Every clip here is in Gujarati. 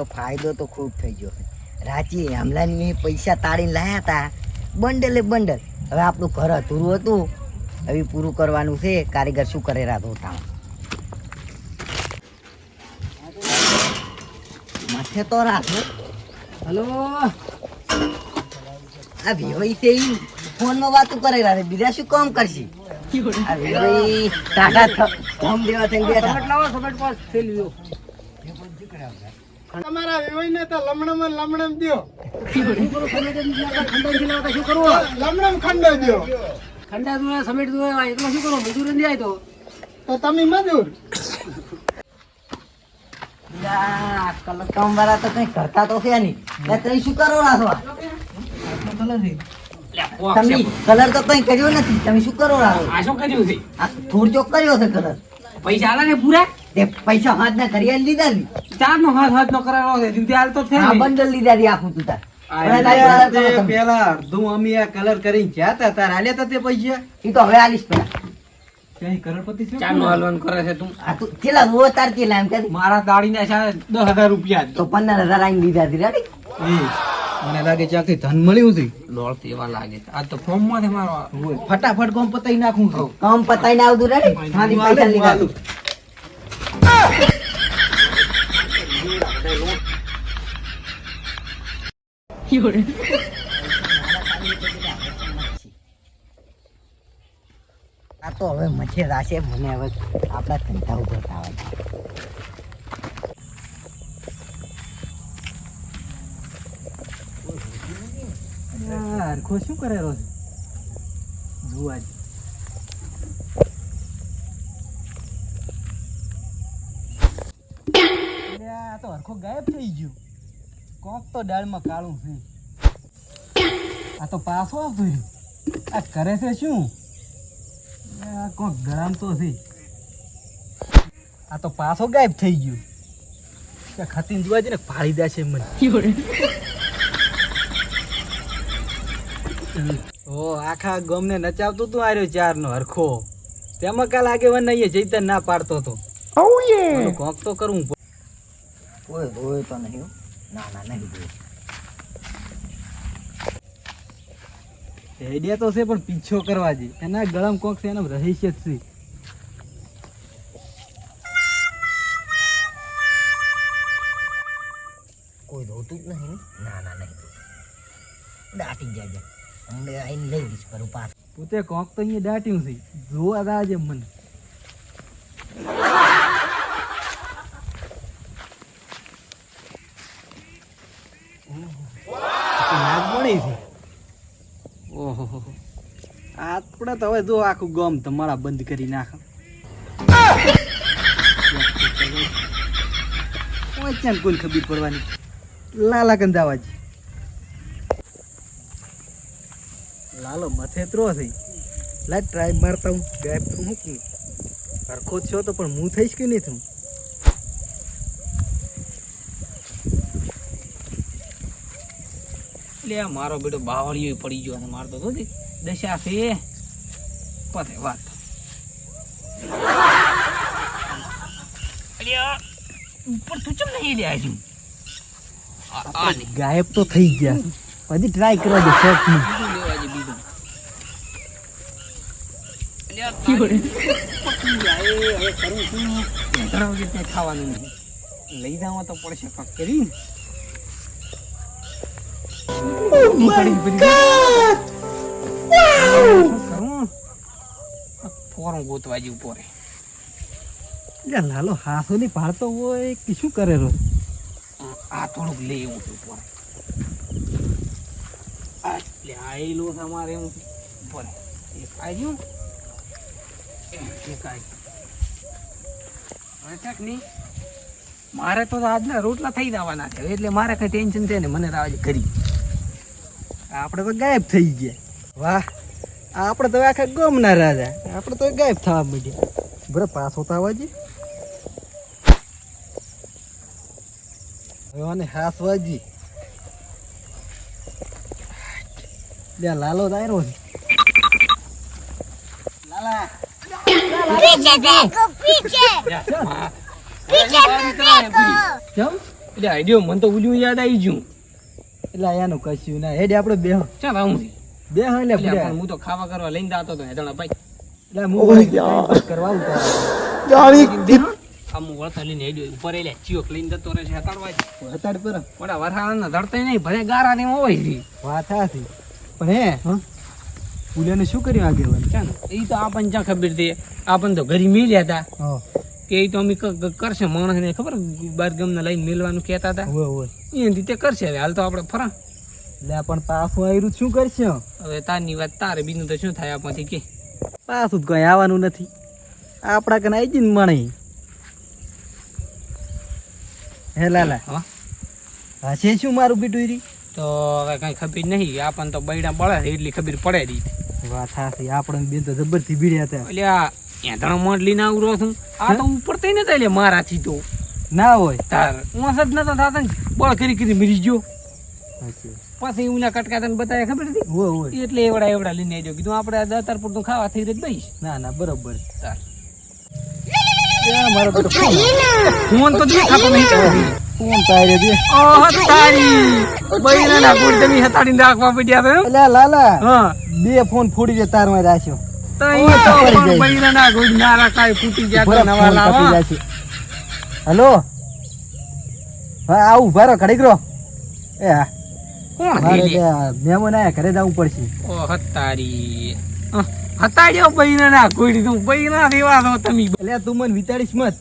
એનો ફાયદો તો ખૂબ થઈ ગયો રાજી હમણાં પૈસા તાળીને લાયા હતા. બંડલે બંડલ. હવે આપણું ઘર અધૂરું હતું. હવે પૂરું કરવાનું છે. કારીગર શું કરે રાધો તાણ માથે તો રાખો હલો. આ ભેવાઈ છે ફોનમાં વાતું કરે રાધે બીજા શું કામ કરશે? આ ટાટા થ- દેવા થઈને બેઠા. સમેટ લાવો સમેટ પાસ થેલી તમારા વિવઈને તો લમણમ લમણમ કરવું? લમણમ ખંડો દો ખંડા દુએ સમેટ દુએ એકલો શું કરો? મજૂર નથી આય તો તો તમે મજૂર. આ વાળા તો કઈ કરતા તો છે નહીં. તમે શું કરો રાખવા તમે કલર તો કઈ કર્યો નથી. તમે શું કરો રાખો આ શું કર્યું છે? આ થોડ ચોક કર્યો છે કલર. પૈસા આલા ને પૂરા? તે પૈસા હાથ ના કરી લીધા લી ચાર નો હાથ હાથ નો કરાવો હાલ તો ને. બંડલ લીધા લી આખું તું તાર. પેલા અડધું અમે આ કલર કરીને જ્યાં તા તાર હાલ્યા તા તે પૈસા? એ તો હવે આલીશ પેલા. મારા દાડી ના દસ હજાર રૂપિયા તો પંદર હજાર આઈને લીધા હતી મને લાગે ધન મળ્યું છે. એવા લાગે છે. આ તો ફોર્મમાં મારો ફટાફટ કોમ પતાઈ નાખું કામ પતાઈ ના આવતું રે પૈસા આલું, હું લીધા તો હવે મચ્છર રાશે મને હવે આપણા ધંધા. આ શું કરેલો છે જુવાજી અલે આ તો હરખો ગાયબ થઈ ગયો. કોક તો ડાળમાં કાળું છે. આ તો પાછો આવતો આ કરે છે શું? આ કોક ગરમ તો છે. આ તો પાછો ગાયબ થઈ ગયો. ત્યાં ખતીને જોવા જઈને ફાડી દેશે મને. ઓ આખા ગમને નચાવતું તું આર્યો ચાર નો હરખો. તેમાં કાલ આગેવાન નહીં જઈતા ના પાડતો તો. મારું કોક તો કરવું ઓય ઓય તો નહીં હો. ના ના નહીં જોયું. આઈડિયા તો છે પણ પીછો કરવા છે એના ગળમ કોક છે એનો રહસ્ય જ છે. કોઈ ધોતું જ નહીં ના ના નહીં દાટી જાય અમને આઈને લઈ લઈશ પર પાસ પોતે કોક તો અહીંયા દાટ્યું છે. જોવા દાજે મને. નાગમણી છે. ઓહો. આપણે તો હવે જો આખું ગમ તમારા બંધ કરી નાખ. કોઈ કોઈને ખબર પડવાની. લાલા કંદાવાજી. લાલો મથેતરો થઈ લા ટ્રાય મારતા હું. ગાયબ થયું હું હરખો છો તો પણ હું થઈશ કે નહીં થઉં? લે આ મારો બેટો બાવળીઓ પડી ગયો અને મારતો તો દશા છે. પતે વાત. ઉપર તું ચમ નહીં લે આજુ ને. ગાયબ તો થઈ ગયા. પછી ટ્રાય કરવા દે શોખ કંઈ ખાવાનું લઈ જવા તો પડશે પગ કરી. ફોરમ ગોતવા જેવું પોરે યા લાલો હાસો ની પાડતો હોય કે શું કરેલો આ થોડુંક લે એવું છે પોરે એટલે લે લો તમારે છે પોરે એક આવ્યું એક આવ્યું મારે તો આજના રોટલા થઈ જવાના છે એટલે મારે કઈ ટેન્શન છે ને મને તો આજે કરી આપણે તો ગાયબ થઈ ગયા. વાહ આપણે તો આખા ગમના રાજા. આપણે તો ગાયબ થવા માંડ્યા. બરો પાછો તો આવવા જઈએ અને લાલો દાયરો લાલા. પીછે મને તો ઉલ્યું યાદ આવી ગયું. એટલે એનું કશું ના. હેડે આપણે બે ચાલ આવું બે હા એટલે પણ હું તો ખાવા કરવા લઈને જતો હતો હેડણા ભાઈ. એટલે હું કરવા આવું તારે. આમ વળતા લઈને હેડ્યો ઉપર એટલે ચિયોક લઈને જતો રહે છે હતાડવા. હતાડ પર. મોટા વરસાદના ધડતે નહીં ભલે ગારા ને હોય છે વાત હાથી. પણ હે પુલિયાને શું કર્યું આગેવાન? ચાલ એ તો આપણને ક્યાં ખબર હતી આપણને તો ઘરે મિલ્યા હતા. કે એ તો અમે કરશે માણસ માણસને ખબર? બાર ગામના લઈને મેલવાનું કહેતા હતા. એ રીતે કરશે હવે. હાલ તો આપણે ફરા. એટલે પણ પાછું આવ્યું શું કરશે? હવે તારની વાત તારે બીજું તો શું થાય આપણથી કે? પાછું કઈ આવવાનું નથી. આપણા કને આવી ને મણી. હે લાલા. હા? હા છે શું મારું બીટું રી તો હવે કઈ ખબર નહીં. આપણને તો બૈડા બળે એટલી ખબર પડે રહી વાત હા આપણે બેન તો જબરથી ભીડ્યા હતા. એટલે એંધણો મોટ લઈને આવરો છું. આ તો ઉપર થઈ નતા એટલે મારાથી તો. ના હોય. તાર હું જ નતો થતા ને. બળ કરી કરી મરી ગયો. પછી ઉના કટકા તને બતાવ્યા ખબર હતી? હોય હોય. એટલે એવડા એવડા લઈને આવજો કીધું આપણે આ દતાર પૂરતું ખાવા થઈ રહી બઈશ ના ના બરોબર. તાર. મારો બેટો ફોન તો નહીં ખાતો નહીં ફોન તારે દે. ઓહ તારી. બૈરાના ગુડ તમે હતાડીને રાખવા પડ્યા તો એમ? લાલા. હા. બે ફોન ફોડી દે તારમાં રાખ્યો તો તો બૈરાના ગુડ ના રાખાય ફૂટી ગયા તો નવા લાવા. હલો? હા આવું ભારો ઘડીક રહો. એ હા. કોણ મહેમાન આયા ઘરે જવું પડશે. ઓ હતારી. હતાડ્યો બૈરાના ગુડ તું બૈરા રેવા દો તમે. એટલે તું મને વિચારીશ મત.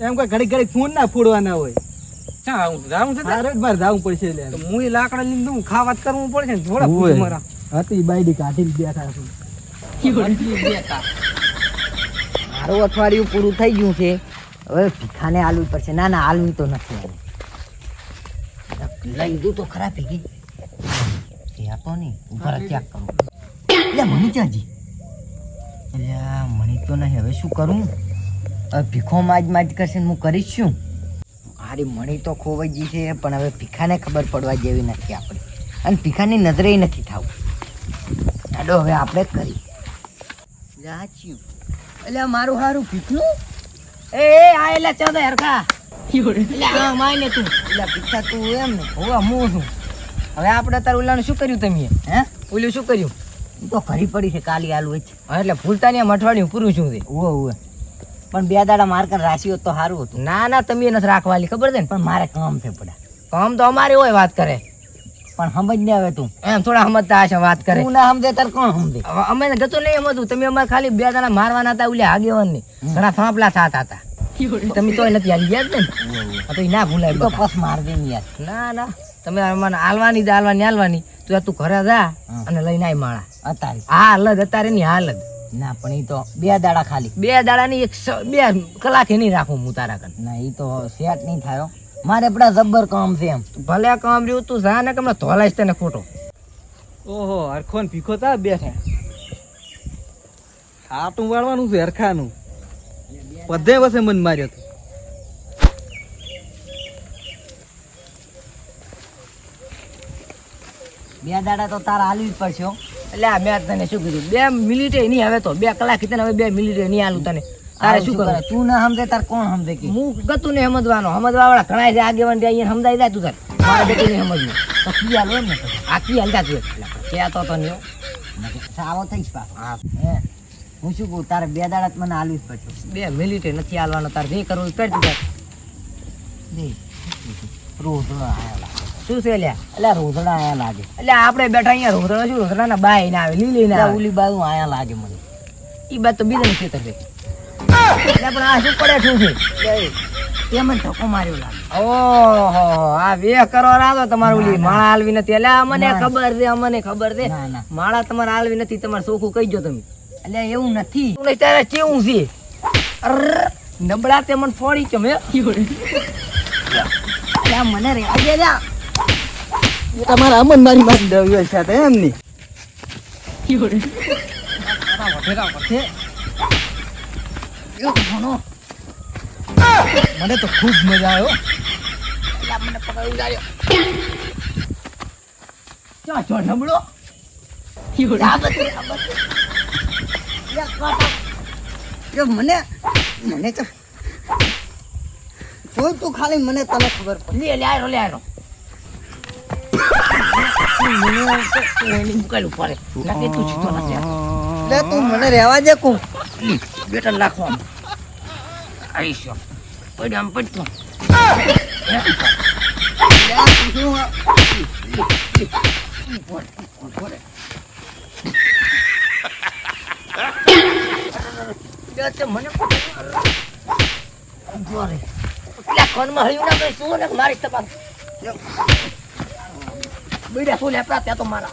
એમ કે ઘડીક ઘડીક ફોન ના ફોડવાના હોય. ચા છે તાર? જ મારે જવું પડશે એટલે તો લાકડા લઈને દઉં ખાવા જ કરવું પડશે ને થોડા મારા. હતી બાયડી કાઢીને બેઠા છું. મારું અઠવાડિયું પૂરું થઈ ગયું છે. હવે ભીખાને આલવી પડશે. ના ના, આલવી તો નથી લઈ લીધું તો ખરા ભીગી એ આપો નહીં ત્યાગ કરું. એટલે મણી એટલે મણી તો નહીં, હવે શું કરું? હવે ભીખો માજ માજ કરશે હું કરીશ શું? મારી મણી તો ખોવાઈ ગઈ છે, પણ હવે ભીખાને ખબર પડવા જેવી નથી આપણે. અને ભીખાની નજરે નથી થવું. ચાલો હવે આપણે કરીએ. કરી જાચ્યું એટલે મારું હારું ભીખનું? એ એ આ એટલે ચાલો હરખા માયને તું. એટલે ભીખા તું એમ ને હોવા હું છું. હવે આપણે તાર ઓલાનું શું કર્યું તમે? હે? ઓલું શું કર્યું? હું તો ઘરી પડી છે કાલી આલુ જ એટલે ભૂલતા ને અઠવાડિયું પૂરું છે? ઓવે ઓવે પણ બે દાડા માર કર રાશી હોત તો સારું હતું. ના ના તમે નથી રાખવાલી ખબર છે ને? પણ મારે કામ છે પડ્યા કામ તો અમારે હોય વાત કરે. પણ સમજ નહીં આવે તું. એમ થોડા સમજતા હશે વાત કરે. તું ના સમજે તાર કોણ સમજે? અમે જતો નહીં સમજવું તમે અમારે ખાલી બે દાડા મારવાના હતા ઓલે આગેવાન ને ઘણા સાંપલા થતા હતા. તમે તો નથી હાલી ગયા ને? તો ના ભૂલાય તો પસ માર દે ને યાર. ના ના. તમે મને હાલવાની જ હાલવાની હાલવાની. તું તું ઘરે જા અને લઈને આવી માળા. અત્યારે હા હાલત અત્યારે ની હાલત. ના પણ એ તો બે દાડા ખાલી. બે દાડા ની એક બે કલાકે નહીં રાખું હું તારા કન ના ઈ તો સેટ નહીં થાય. મારે આપડા જબ્બર કામ છે એમ. ભલે કામ રહ્યું તું જા ને કે હમણાં ધોલાઈશ તને ખોટો. ઓહો હરખો ને ભીખો તા બેઠા હાટું વાળવાનું છે હરખાનું. બધે વસે મન માર્યો તું. બે દાડા તો તારા હાલવી જ પડશે એટલે આ મેં તને શું કીધું? બે મિનિટે નહીં હવે તો. બે કલાક તને હવે બે મિનિટે નહીં હાલું તને. તારે શું કરે? તું ના સમજે તાર કોણ સમજે કે? હું ગતું ને સમજવાનો. સમજવા વાળા ઘણા છે આગેવાન છે અહીંયા સમજાઈ જાય તું તાર. મારે ગતું ને સમજવું. તો કી હાલો ને? આ કી હાલતા તું કે કહેતો તો નહીં સાવો થઈશ પાછો. હા. હું? શું કહું તારે બે દાડા મને હાલવી જ પડશે. બે મિનિટે નથી હાલવાનો તારે જે કરવું કરી કરતું રોધડા રોઝડા આયા લાગે. શું છે લ્યા? એટલે રોઝડા આયા લાગે. એટલે આપણે બેઠા અહીંયા રોઝડા શું? રોઝડા ના બાય ને આવે લીલી ના ઓલી બાજુ આયા લાગે મને. એ બાદ તો બીજા ખેતર છે. પણ આ શું પડે શું છે? તે મને ધક્કો માર્યો લાગે. ઓહો આ બે કરો રાતો તમારે ઓલી માળા હાલવી નથી. એટલે આ ખબર છે અમને ખબર છે. માળા તમારે હાલવી નથી તમારે ચોખ્ખું કહી જો તમે. એટલે એવું નથી. તારે કેવું છે? નબળા તે મને ફોડી કે મેં. મને રે આજે તમારા અમન મારી મારી દવ્યો સાથે એમ ની તારા મને તો ખૂબ મજા આવ્યો. મને પકડી લાયો ચો ચો નબળો? મને મને તો શું તું ખાલી મને તને ખબર પડે. લે મુકાયેલું પડે. નક્કી તું જીતો નથી. લે તું મને રહેવા દે કું બેટા લાખો આમ. આવીશ પડ્યો આમ મને કોનમાં હળ્યું ના કઈ શું ને મારી તપાસ બીડા ફૂલ હેપરા ત્યાં તો મારા.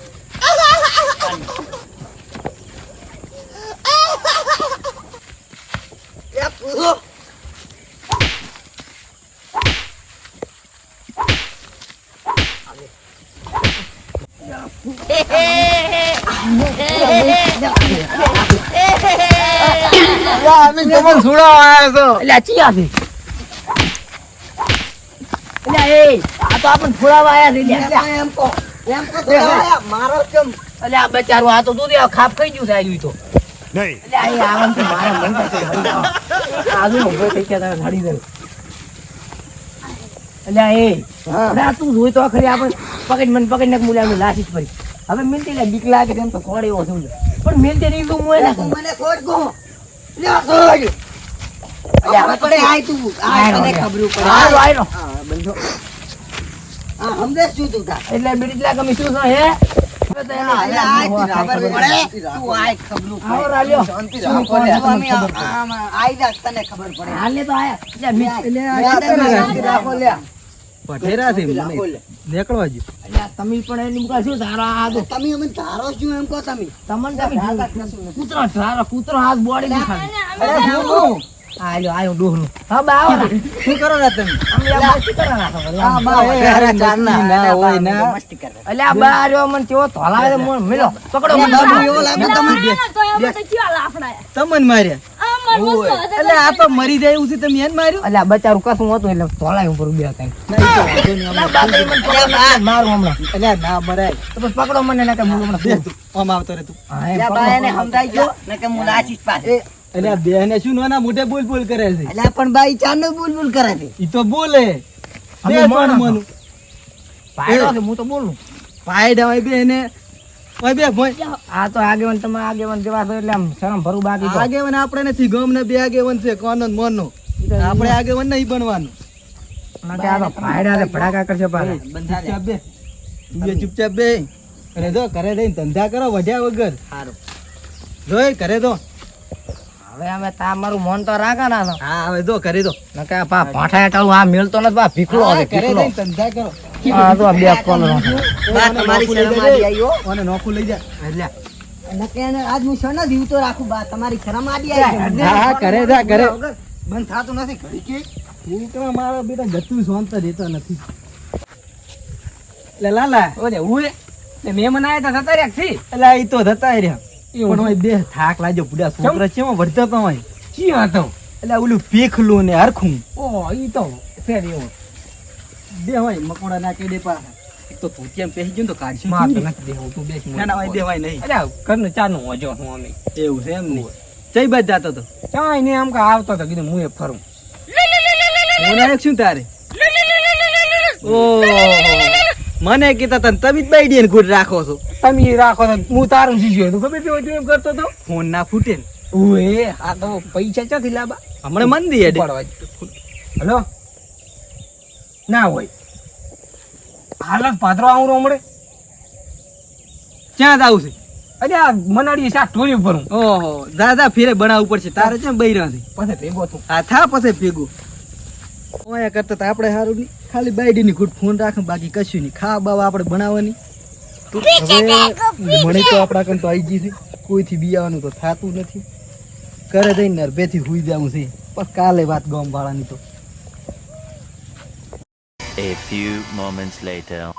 અમે તો આપણને ફોડાવા મારો કેમ એટલે આ આ તો દૂધ ખાપ ખાઈ ગયું આ તો. એટલે આ એ આરામ મારા મન પાસે હળી જાઓ. આ જો ઊભો થઈ ગયા તમે જાઓ. એટલે એ અરે તું જોઈ તો ખરી આપણે પકડ મને પકડ નાખ મુલાનું લાશી જ પડી. હવે મિલતી લે બીક લાગે તેમ તો થોડે એવો છું? પણ મિલતી નહીં તો તું મને ખોડ ગો લે છોડ અરે હવે પડે આય તું આ તને ખબરું પડે. આયો આયો હા બંધો. હા સમજે શું તું એટલે બીડી લા ગમી શું છે હે? તમે શાંતિ રાખો લે. પટેરા છે નીકળવા જો તમે પણ એની મુકા શું ધારો આ તો તમે અમને ધારો શું એમ કહો તમે. તમને તમે કૂતરો ધારો કૂતરો હાથ બોડી ની ખાલી અરે? આયો આયો ડોહરું હા બા આવો શું કરો ના તમે? અમે આ મસ્તી નાખો વળી. હા, બા, એ, હારા. મસ્તી ના હોય ના. મસ્તી કરે. આ બા રહ્યો મને તેવો ધોલાવે તો મને મિલો. પકડો મને. બાબુ એવો લાગે તમને તમને માર્યા. એટલે આ તો મરી જાય એવું છે તમે એને માર્યું? એટલે બચારું કશું હતું એટલે ધોલાય ઉપર બે કઈ ના, તો મારું હમણાં. એટલે ના મરાય તો પછી પકડો મને ના કે હું હમણાં આમ આવતો રે તું. હા, એમ લે, પકડો, બા, એને સમજાઈ ગયો ને કે હું. લાશીશ પાસે. એટલે બેને શું નાના મોઢે બોલ બોલ કરે છે? એટલે પણ ભાઈ ચાનો બોલ બોલ કરે છે. ઈ તો બોલે. અમે બે. પણ મનું. પાડ્યો છે હું તો બોલું. પાયડા હોય બે ને. ઓય બે ભોય. આ તો આગેવન તમે આગેવન જેવા છો એટલે આમ શરમ ભરું બાકી આગેવન આપણે નથી ગમ ને બે આગેવન છે કોનો મનનો મોનો. આપણે આગેવન નહીં બનવાનું. ના આ તો પાયડા છે ભડાકા કરશે પાછા. ચૂપચાપ બે. બે ચૂપચાપ બે. અરે જો ઘરે રહીને ધંધા કરો વધ્યા વગર. સારું જોઈ ઘરે દો હવે અમે તા મારું મન તો રાખા ના હા હવે જો કરી દો. ના કે આ પા પાઠા હેઠળ આ મેલતો નથી બા ભીખલો હવે ઘરે ભીખલો. ધંધા કરો. હા તો બે કોલ બા તમારી શરમ આવી હો. અને નોખું લઈ જા એટલે. આજ હું રાખું બા તમારી શરમ આડી આવી છે. હા, હા, ઘરે જા, ઘરે. બંધ થાતું નથી. ઘડી કે છોકરા મારા બેટા જતું શાંત રહેતો નથી. એટલે લાલા ઓલે ઉએ આયા તા થતા રહ્યા છી એટલે આ તો થતા રહ્યા. પણ હોય બે થાક લાજો પૂરા છોકરા છે ભરતો તો હોય ચી હતો એટલે ઓલું પેખલું ને હરખું ઓ ઈ તો ફેર એવો બે હોય મકોડા નાખી દે પાછા એક તો ધોતિયામાં પહેરી ગયો તો કાઢશે માર તો નથી દેવો તું બેસ ના ના હોય દેવાય નહીં અરે ઘરનું ચાનો હોજો હું અમે એવું છે એમ નહીં જઈ બાજ જાતો તો ચાય ને આમ કે આવતો તો કીધું હું એ ફરું મોના શું તારે ઓ મને કીધા તને તમે જ બાઈડી ને ગુડ રાખો છો તમે રાખો તો હું તારું શીખ્યો તું ખબર પેલો એમ કરતો તો? ફોન ના ફૂટે ઓએ આ તો પૈસા ક્યાંથી લાબા હમણાં મંદી હેડે હલો? ના હોય. હાલત પાત્રો આવું હમણે ક્યાં જ છે? અરે આ મનાડી શા ટોરી ઉપર હું. ઓહો દાદા ફેરે બનાવવું પડશે. તારે છે બૈરાથી પછી ભેગો તું આ થા પછી ભેગું. ઓયા કરતા તો આપણે સારું નહીં. ખાલી બાઈડી ની ગુડ ફોન રાખે બાકી કશું નહીં. ખા બાવા આપણે બનાવવાની. હવે મણી તો આપણા કન તો આવી ગઈ છે. કોઈથી બિયાવાનું તો થાતું નથી. ઘરે જઈને બેથી હુઈ જાઉં છે. પણ કાલે વાત ગામ વાળાની તો. A few moments later.